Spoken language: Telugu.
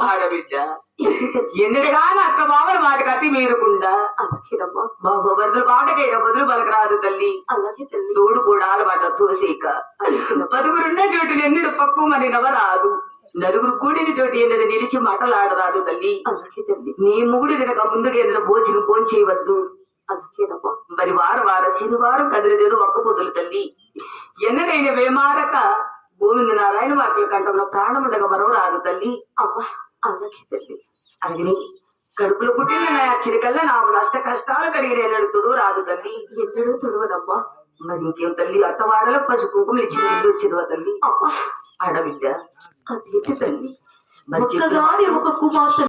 ఆడబిడ్డ. ఎన్నడగాని అక్క బావల మాట కత్తి మీరుకుండా. అలాగేనమ్మా బాబు బదులు బాటకైనా బదులు పలకరాదు తల్లి. అలాగే తల్లి. తోడు కూడా అలవాట తోసేక. పదుగురున్న చోటు ఎన్నడు పక్కు మరి నవరాదు నలుగురు కూడిన చోటు ఎన్నడు నిలిచి మాటలాడరాదు తల్లి. అలాగే తల్లి. నీ ముగుడు తినక ముందుగా ఎదురు భోజనం పోంచేయవద్దు. అలాగేనమ్మా మరి వార వార శనివారం కదిరిదేడు ఒక్క పొద్దులు తల్లి. ఎన్నడైన వేమారక గోవింద నారాయణ వాక్ల కంఠంలో ప్రాణముండగా మరవరాదు తల్లి. అమ్మా. అలాగే తల్లి అడిగిని కడుపులో పుట్టిన నా చిరికల్లా నాకు నష్ట కష్టాలు కడిగిన నడుతుడు రాదు తల్లి. ఎన్నడూ తుడవనమ్మా మరి ఇంకేం తల్లి? అత్తవాడలో పసుపు కుంకుమలు ఇచ్చిన ఇల్లు వచ్చినవా తల్లి? అమ్మా. ఆడబిడ్డ అదేంటి తల్లి? మరి. ఒక్కగాని ఒక కుమార్తె